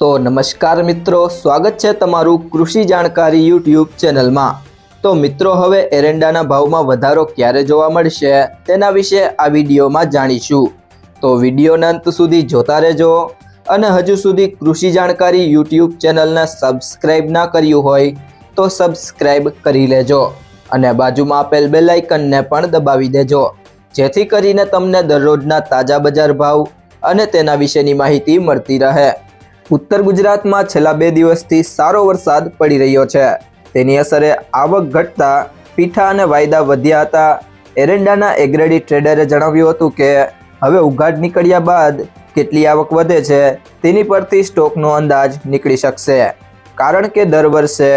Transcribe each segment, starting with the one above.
તો નમસ્કાર મિત્રો, સ્વાગત છે તમારું કૃષિ જાણકારી યુટ્યુબ ચેનલમાં. તો મિત્રો, હવે એરંડાના ભાવમાં વધારો ક્યારે જોવા મળશે તેના વિશે આ વિડીયોમાં જાણીશું. તો વિડીયોના અંત સુધી જોતા રહેજો અને હજુ સુધી કૃષિ જાણકારી યુટ્યુબ ચેનલને સબસ્ક્રાઈબ ના કર્યું હોય તો સબસ્ક્રાઈબ કરી લેજો અને બાજુમાં આપેલ બેલાઇકનને પણ દબાવી દેજો. જેથી કરીને તમને દરરોજના તાજા બજાર ભાવ અને તેના વિશેની માહિતી મળતી રહે. ઉત્તર ગુજરાતમાં છેલ્લા બે દિવસથી સારો વરસાદ પડી રહ્યો છે. તેની અસરે આવક ઘટતા પીઠા અને વાયદા વધ્યા હતા. એરંડાના એગ્રેડી ટ્રેડરે જણાવ્યું હતું કે, હવે ઉઘાડ નીકળ્યા બાદ કેટલી આવક વધે છે તેની પરથી સ્ટોકનો અંદાજ નીકળી શકશે. કારણ કે દર વર્ષે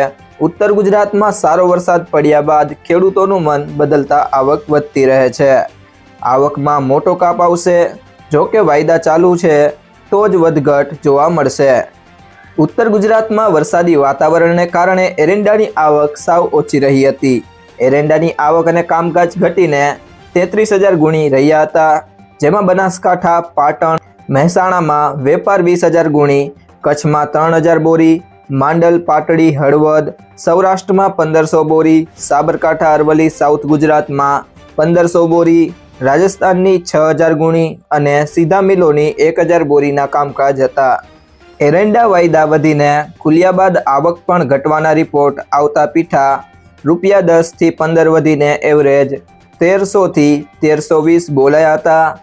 ઉત્તર ગુજરાતમાં સારો વરસાદ પડ્યા બાદ ખેડૂતોનું મન બદલતા આવક વધતી રહે છે. આવકમાં મોટો કાપ આવશે. જો કે વાયદા ચાલુ છે તો જ વધઘટ જોવા મળશે. ઉત્તર ગુજરાતમાં વરસાદી વાતાવરણને કારણે એરંડાની આવક સાવ ઓછી રહી હતી. એરંડાની આવક અને કામકાજ ઘટીને તેત્રીસ હજાર ગુણી રહ્યા હતા. જેમાં બનાસકાંઠા, પાટણ, મહેસાણામાં વેપાર વીસ હજાર ગુણી, કચ્છમાં ત્રણ હજાર બોરી, માંડલ, પાટડી, હળવદ, સૌરાષ્ટ્રમાં પંદરસો બોરી, સાબરકાંઠા, અરવલ્લી, સાઉથ ગુજરાતમાં પંદરસો બોરી રાજસ્થાનની છ હજાર ગુણી અને સીધા મિલોની એક હજાર બોરીના કામકાજ હતા. એરંડા વાયદા વધીને ખુલ્યા બાદ આવક પણ ઘટવાના રિપોર્ટ આવતા પીઠા રૂપિયા દસથી પંદર વધીને એવરેજ તેરસોથી તેરસો વીસ બોલાયા હતા.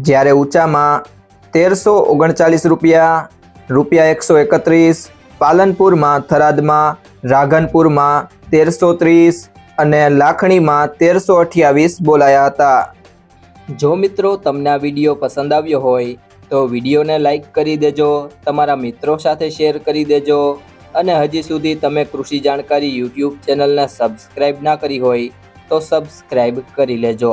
જ્યારે ઊંચામાં તેરસો ઓગણચાલીસ રૂપિયા રૂપિયા એકસો એકત્રીસ, પાલનપુરમાં થરાદમાં, રાઘનપુરમાં તેરસો ત્રીસ અને લાખણીમાં તેરસો અઠ્યાવીસ બોલાયા હતા. જો મિત્રો તમને આ વીડિયો પસંદ આવ્યો હોય, તો વિડીયોને લાઈક કરી દેજો, તમારા મિત્રો સાથે શેર કરી દેજો, અને હજી સુધી તમે કૃષિ જાણકારી યુટ્યુબ ચેનલને સબસ્ક્રાઈબ ના કરી હોય, તો સબસ્ક્રાઈબ કરી લેજો.